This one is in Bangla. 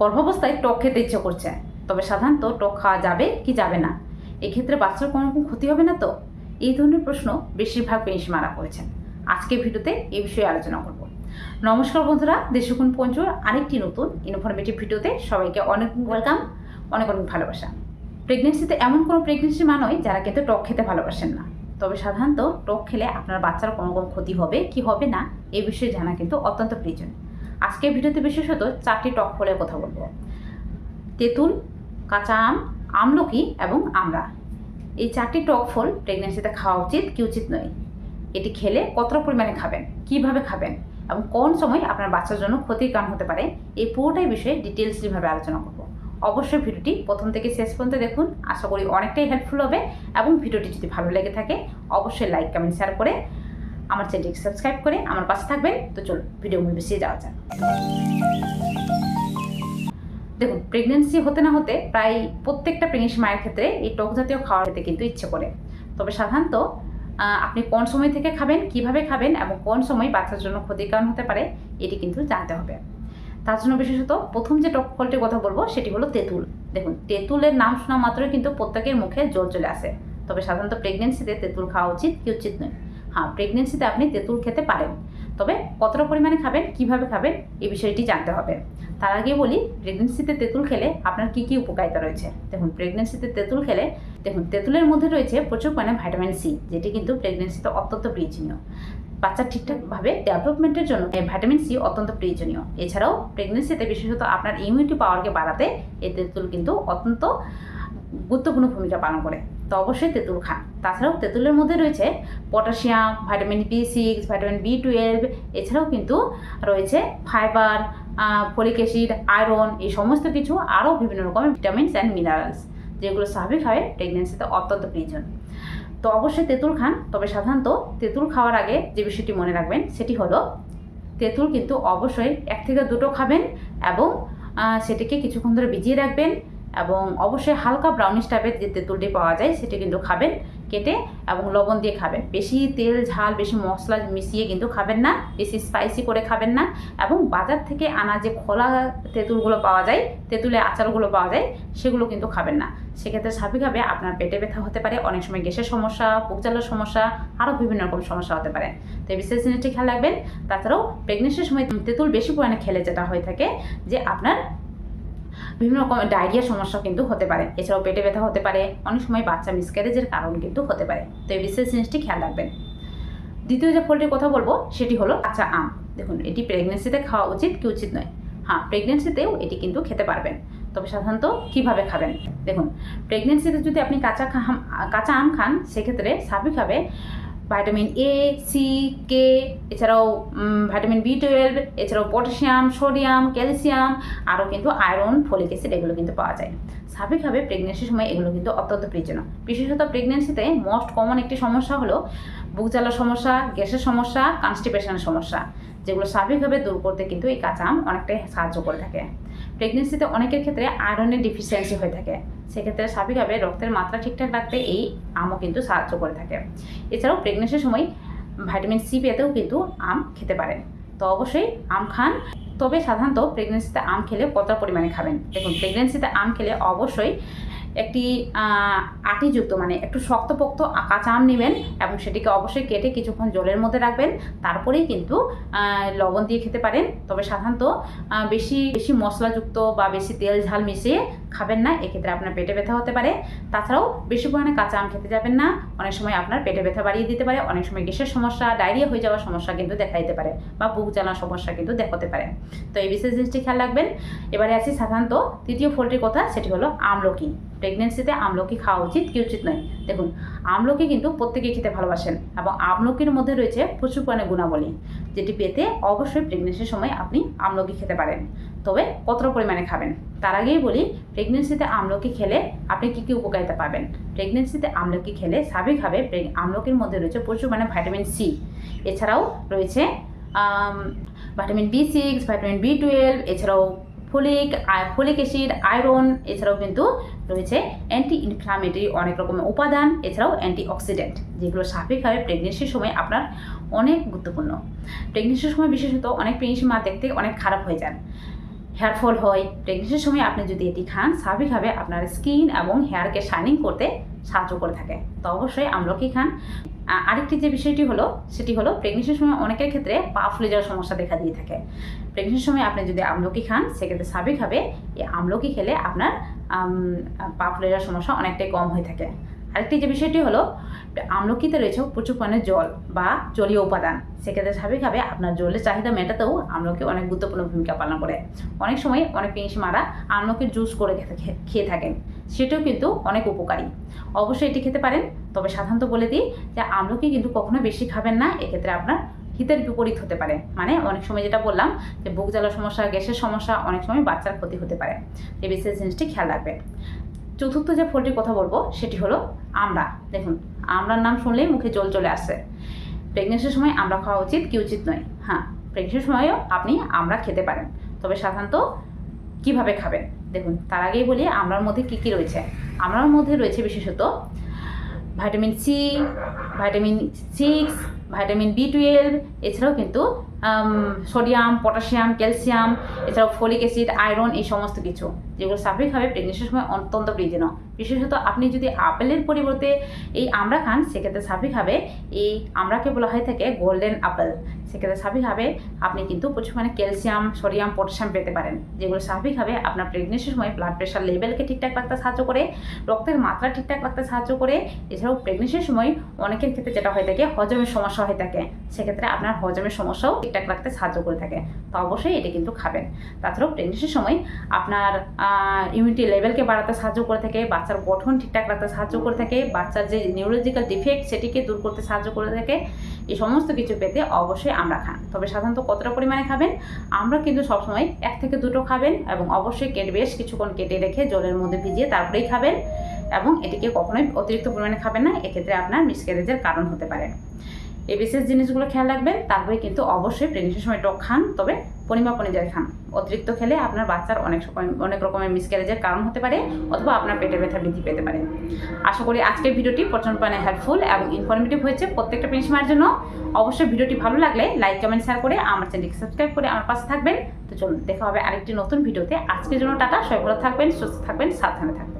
গর্ভাবস্থায় টক খেতে ইচ্ছে করছে। তবে সাধারণত টক খাওয়া যাবে কি যাবে না? এক্ষেত্রে বাচ্চার কোনো রকম ক্ষতি হবে না তো? এই ধরনের প্রশ্ন বেশিরভাগ মারা করেছেন। আজকের ভিডিওতে এই বিষয়ে আলোচনা করব। নমস্কার বন্ধুরা, দেশকুন পঞ্চুর আরেকটি নতুন ইনফরমেটিভ ভিডিওতে সবাইকে অনেক ওয়েলকাম অনেক অনেক ভালোবাসা। প্রেগনেন্সিতে এমন কোনো প্রেগনেন্সি মা নয় যারা কিন্তু টক খেতে ভালোবাসেন না। তবে সাধারণত টক খেলে আপনার বাচ্চার কোনো কোনো ক্ষতি হবে, কি হবে না, এ বিষয়ে জানা কিন্তু অত্যন্ত প্রয়োজন। আজকের ভিডিওতে বিশেষত চারটি টক ফলের কথা বলব। তেঁতুল, কাঁচা আম, আমলকি এবং আমড়া এই চারটি টক ফল প্রেগনেন্সিতে খাওয়া উচিত, কি উচিত নয়। এটি খেলে কতটা পরিমাণে খাবেন, কীভাবে খাবেন এবং কোন সময় আপনার বাচ্চার জন্য ক্ষতির কারণ হতে পারে, এই পুরোটাই বিষয়ে ডিটেলসলিভাবে আলোচনা করব। অবশ্যই ভিডিওটি প্রথম থেকে শেষ পর্যন্ত দেখুন, আশা করি অনেকটাই হেল্পফুল হবে এবং ভিডিওটি যদি ভালো লেগে থাকে, অবশ্যই লাইক কমেন্ট শেয়ার করে আমার চ্যানেলটিকে সাবস্ক্রাইব করে আমার পাশে থাকবেন। তো চলুন, ভিডিও মূল বেশি যাওয়া যাক। দেখুন প্রেগনেন্সি হতে না হতে প্রায় প্রত্যেকটা প্রেগনেন্সি মায়ের ক্ষেত্রে এই টক জাতীয় খাওয়া খেতে কিন্তু ইচ্ছে করে। তবে সাধারণত আপনি কোন সময় থেকে খাবেন, কীভাবে খাবেন এবং কোন সময় বাচ্চার জন্য ক্ষতির কারণ হতে পারে, এটি কিন্তু জানতে হবে। তার জন্য বিশেষত প্রথম যে টক ফলটির কথা বলব, সেটি হলো তেঁতুল। দেখুন, তেঁতুলের নাম শোনা মাত্রই কিন্তু প্রত্যেকের মুখে জল চলে আসে। তবে সাধারণত প্রেগনেন্সিতে তেঁতুল খাওয়া উচিত, কি উচিত নয়। প্রেগনেন্সিতে আপনি তেঁতুল খেতে পারেন। তবে কতটা পরিমাণে খাবেন, কীভাবে খাবেন, এই বিষয়টি জানতে হবে। তার আগে বলি প্রেগনেন্সিতে তেঁতুল খেলে আপনার কি কি উপকারিতা রয়েছে? দেখুন প্রেগনেন্সিতে তেঁতুল খেলে, দেখুন, তেঁতুলের মধ্যে রয়েছে প্রচুর পরিমাণে ভাইটামিন সি যেটি কিন্তু প্রেগনেন্সিতে অত্যন্ত প্রয়োজনীয়। বাচ্চা ঠিকঠাকভাবে ডেভেলপমেন্টের জন্য এই ভাইটামিন সি অত্যন্ত প্রয়োজনীয়। এছাড়াও প্রেগনেন্সিতে বিশেষত আপনার ইমিউনিটি পাওয়ারকে বাড়াতে এই তেঁতুল কিন্তু অত্যন্ত গুরুত্বপূর্ণ ভূমিকা পালন করে। তো অবশ্যই তেঁতুল খান। তাছাড়াও তেঁতুলের মধ্যে রয়েছে potassium vitamin B six vitamin B twelve এছাড়াও কিন্তু রয়েছে ফাইবার ফলিক অ্যাসিড, আয়রন, এই সমস্ত কিছু আরও বিভিন্ন রকমের ভিটামিনস অ্যান্ড মিনারেলস যেগুলো স্বাভাবিকভাবে প্রেগনেন্সিতে অত্যন্ত প্রয়োজন। তো অবশ্যই তেঁতুল খান, তবে সাধারণত তেঁতুল খাওয়ার আগে যে বিষয়টি মনে রাখবেন সেটি হলো তেঁতুল কিন্তু অবশ্যই এক থেকে দুটো খাবেন এবং সেটিকে কিছুক্ষণ ধরে ভিজিয়ে রাখবেন। এবং অবশ্যই হালকা ব্রাউনিশ টাইপের যে তেঁতুলটি পাওয়া যায়, সেটি কিন্তু খাবেন কেটে এবং লবণ দিয়ে খাবেন। বেশি তেল, ঝাল, বেশি মশলা মিশিয়ে কিন্তু খাবেন না, বেশি স্পাইসি করে খাবেন না এবং বাজার থেকে আনা যে খোলা তেঁতুলগুলো পাওয়া যায়, তেঁতুলের আচারগুলো পাওয়া যায়, সেগুলো কিন্তু খাবেন না। সেক্ষেত্রে স্বাভাবিকভাবে আপনার পেটে ব্যথা হতে পারে, অনেক সময় গ্যাসের সমস্যা, বুক জ্বালার সমস্যা, আরও বিভিন্ন রকম সমস্যা হতে পারে। তো এই বিশেষ জিনিসটি খেয়াল রাখবেন। তাছাড়াও প্রেগনেন্সির সময় তেঁতুল বেশি পরিমাণে খেলে যেটা হয়ে থাকে যে আপনার বিভিন্ন রকম ডায়রিয়ার সমস্যা কিন্তু হতে পারে। এছাড়াও পেটে ব্যথা হতে পারে, অনেক সময় বাচ্চা মিসক্যারেজের কারণ কিন্তু হতে পারে। তো এই বিশেষ জিনিসটি খেয়াল রাখবেন। দ্বিতীয় যে ফলটির কথা বলব, সেটি হলো কাঁচা আম। দেখুন, এটি প্রেগনেন্সিতে খাওয়া উচিত কি উচিত নয়। হ্যাঁ প্রেগনেন্সিতেও এটি কিন্তু খেতে পারবেন। তবে সাধারণত কীভাবে খাবেন? দেখুন প্রেগনেন্সিতে যদি আপনি কাঁচা কাঁচা আম খান, সেক্ষেত্রে স্বাভাবিকভাবে ভাইটামিন এ সি কে এছাড়াও ভাইটামিন বি টুয়েলভ এছাড়াও পটাশিয়াম সোডিয়াম ক্যালসিয়াম আরও কিন্তু আয়রন ফলিক অ্যাসিড এগুলো কিন্তু পাওয়া যায়। স্বাভাবিকভাবে প্রেগনেন্সির সময় এগুলো কিন্তু অত্যন্ত প্রয়োজনীয়। বিশেষত প্রেগনেন্সিতে মোস্ট কমন একটি সমস্যা হলো বুক জ্বালার সমস্যা, গ্যাসের সমস্যা কনস্টিপেশনের সমস্যা, যেগুলো স্বাভাবিকভাবে দূর করতে কিন্তু এই কাঁচা আম অনেকটাই সাহায্য করে থাকে। প্রেগনেন্সিতে অনেকের ক্ষেত্রে আয়রনের ডিফিসিয়েন্সি হয়ে থাকে। সেক্ষেত্রে স্বাভাবিকভাবে রক্তের মাত্রা ঠিকঠাক রাখতে এই আমও কিন্তু সাহায্য করে থাকে। এছাড়াও প্রেগনেন্সির সময় ভাইটামিন সি পেতেও কিন্তু আম খেতে পারেন। তো অবশ্যই আম খান। তবে সাধারণত প্রেগনেন্সিতে আম খেলে কত পরিমাণে খাবেন। দেখুন প্রেগনেন্সিতে আম খেলে অবশ্যই একটি আটিযুক্ত মানে একটু শক্তপোক্ত কাঁচা আম নেবেন এবং সেটিকে অবশ্যই কেটে কিছুক্ষণ জলের মধ্যে রাখবেন। তারপরেই কিন্তু লবণ দিয়ে খেতে পারেন। তবে সাধারণত বেশি বেশি মশলাযুক্ত বা বেশি তেল ঝাল মিশিয়ে খাবেন না। এক্ষেত্রে আপনার পেটে ব্যথা হতে পারে। তাছাড়াও বেশি পরিমাণে কাঁচা আম খেতে যাবেন না। অনেক সময় আপনার পেটে ব্যথা বাড়িয়ে দিতে পারে। অনেক সময় গ্যাসের সমস্যা, ডায়রিয়া হয়ে যাওয়ার সমস্যা কিন্তু দেখা দিতে পারে বা বুক জ্বালার সমস্যা কিন্তু দেখাতে পারে। তো এই বিশেষ জিনিসটি খেয়াল রাখবেন। এবারে আসি সাধারণত, তৃতীয় ফলটির কথা, সেটি হলো আমলকি। প্রেগনেন্সিতে আমলকি খাওয়া উচিত, কি উচিত নয়। দেখুন, আমলকি কিন্তু প্রত্যেকেই খেতে ভালোবাসেন এবং আমলকির মধ্যে রয়েছে প্রচুর পরিমাণে গুণাবলী, যেটি পেতে অবশ্যই প্রেগনেন্সির সময় আপনি আমলকি খেতে পারেন। তবে কতটা পরিমাণে খাবেন? তার আগেই বলি প্রেগনেন্সিতে আমলকি খেলে আপনি কী কী উপকারিতা পাবেন? প্রেগনেন্সিতে আমলকি খেলে স্বাভাবিকভাবে আমলকির মধ্যে রয়েছে প্রচুর মানে ভাইটামিন সি এছাড়াও রয়েছে vitamin B six vitamin B twelve এছাড়াও ফলিক ফোলিক অ্যাসিড, আয়রন, এছাড়াও কিন্তু রয়েছে অ্যান্টি ইনফ্লামেটরি অনেক রকমের উপাদান, এছাড়াও অ্যান্টি অক্সিডেন্ট যেগুলো স্বাভাবিকভাবে প্রেগনেন্সির সময় আপনার অনেক গুরুত্বপূর্ণ। প্রেগনেন্সির সময় বিশেষত অনেক প্রেগনেন্সি মা দেখতে অনেক খারাপ হয়ে যান। হেয়ার ফল হয় প্রেগনেন্সির সময় আপনি যদি এটি খান, স্বাভাবিকভাবে আপনার স্কিন এবং হেয়ারকে শাইনিং করতে সাহায্য করে থাকে। তো অবশ্যই আমলকি খান। আরেকটি যে বিষয়টি হলো, সেটি হলো প্রেগনেন্সির সময় অনেকের ক্ষেত্রে পা ফুলে যাওয়ার সমস্যা দেখা দিয়ে থাকে। প্রেগনেন্সির সময় আপনি যদি আমলকি খান, সেক্ষেত্রে স্বাভাবিকভাবে এই আমলকি খেলে আপনার পা ফুলে যাওয়ার সমস্যা অনেকটাই কম হয়ে থাকে। আরেকটি যে বিষয়টি হলো, আমলকিতে রয়েছে প্রচুর পরিমাণে জল বা জলীয় উপাদান। সেক্ষেত্রে স্বাভাবিকভাবে আপনার জলের চাহিদা মেটাতেও আমলকি অনেক গুরুত্বপূর্ণ ভূমিকা পালন করে। অনেক সময় অনেক পেঁয়াজি মারা আমলকির জুস করে খেয়ে থাকেন। সেটাও কিন্তু অনেক উপকারী। অবশ্যই এটি খেতে পারেন। তবে সাধারণত বলে দিই যে আমলকি কিন্তু কখনো বেশি খাবেন না। এক্ষেত্রে আপনার হিতের বিপরীত হতে পারে। মানে অনেক সময় যেটা বললাম যে বুক জ্বালার সমস্যা, গ্যাসের সমস্যা অনেক সময় বাচ্চার ক্ষতি হতে পারে। এই বিশেষ জিনিসটি খেয়াল রাখবেন। চতুর্থ যে ফলটির কথা বলব, সেটি হলো আমড়া দেখুন, আমরার নাম শুনলেই মুখে জল চলে আসে। প্রেগনেন্সির সময় আমরা খাওয়া উচিত, কি উচিত নয়? হ্যাঁ প্রেগনেন্সির সময়ও আপনি আমরা খেতে পারেন। তবে সাধারণত কীভাবে খাবেন? দেখুন, তার আগেই বলি আমড়ার মধ্যে কী কী রয়েছে? আমড়ার মধ্যে রয়েছে বিশেষত vitamin C vitamin six vitamin B twelve এছাড়াও কিন্তু সোডিয়াম পটাশিয়াম ক্যালসিয়াম এছাড়াও ফলিক অ্যাসিড আয়রন এই সমস্ত কিছু। যেগুলো স্বাভাবিকভাবে প্রেগনেন্সির সময় অত্যন্ত প্রয়োজনীয়। বিশেষত আপনি যদি আপেলের পরিবর্তে এই আমড়া খান, সেক্ষেত্রে স্বাভাবিকভাবে এই আমড়াকে বলা হয়ে থাকে গোল্ডেন আপেল সেক্ষেত্রে স্বাভাবিকভাবে আপনি কিন্তু প্রচুর মানে ক্যালসিয়াম সোডিয়াম পটাশিয়াম পেতে পারেন। যেগুলো স্বাভাবিকভাবে আপনার প্রেগনেন্সির সময় ব্লাড প্রেশার লেভেলকে ঠিকঠাক রাখতে সাহায্য করে, রক্তের মাত্রা ঠিকঠাক রাখতে সাহায্য করে। এছাড়াও প্রেগনেন্সির সময় অনেকের ক্ষেত্রে যেটা হয়ে থাকে, হজমের সমস্যা হয়ে থাকে। সেক্ষেত্রে আপনার হজমের সমস্যাও ঠিকঠাক রাখতে সাহায্য করে থাকে। তো অবশ্যই এটি কিন্তু খাবেন। তাছাড়াও প্রেগনেন্সির সময় আপনার ইমিউনিটি লেভেলকে বাড়াতে সাহায্য করে থাকে, বাচ্চার গঠন ঠিকঠাক রাখতে সাহায্য করে থাকে, বাচ্চার যে নিউরোলজিক্যাল ডিফেক্ট সেটিকে দূর করতে সাহায্য করে থাকে, এই সমস্ত কিছু পেতে অবশ্যই আমরা খান। তবে সাধারণত কতটা পরিমাণে খাবেন? আমরা কিন্তু সবসময় এক থেকে দুটো খাবেন এবং অবশ্যই কেটে বেশ কিছুক্ষণ কেটে রেখে জলের মধ্যে ভিজিয়ে তারপরেই খাবেন এবং এটিকে কখনোই অতিরিক্ত পরিমাণে খাবেন না। এক্ষেত্রে আপনার মিসক্যারেজের কারণ হতে পারে। এই বিশেষ জিনিসগুলো খেয়াল রাখবেন, তারপরে কিন্তু অবশ্যই প্রেগনেন্সির সময় টক খান, তবে পরিমাপ অনুযায়ী খান। অতিরিক্ত খেলে আপনার বাচ্চার অনেক সময়, অনেক রকমের মিসক্যারেজের কারণ হতে পারে, অথবা আপনার পেটে ব্যথা বৃদ্ধি পেতে পারে। আশা করি আজকের ভিডিওটি প্রচণ্ড পরিমাণে হেল্পফুল এবং ইনফরমেটিভ হয়েছে প্রত্যেকটা পেনশনার জন্য। অবশ্যই ভিডিওটি ভালো লাগলে লাইক কমেন্ট শেয়ার করে আমার চ্যানেলকে সাবস্ক্রাইব করে আমার পাশে থাকবেন। তো চলুন, দেখা হবে আরেকটি নতুন ভিডিওতে। আজকের জন্য টাটা, সবাই থাকবেন, সুস্থ থাকবেন, সাবধানে থাকবেন।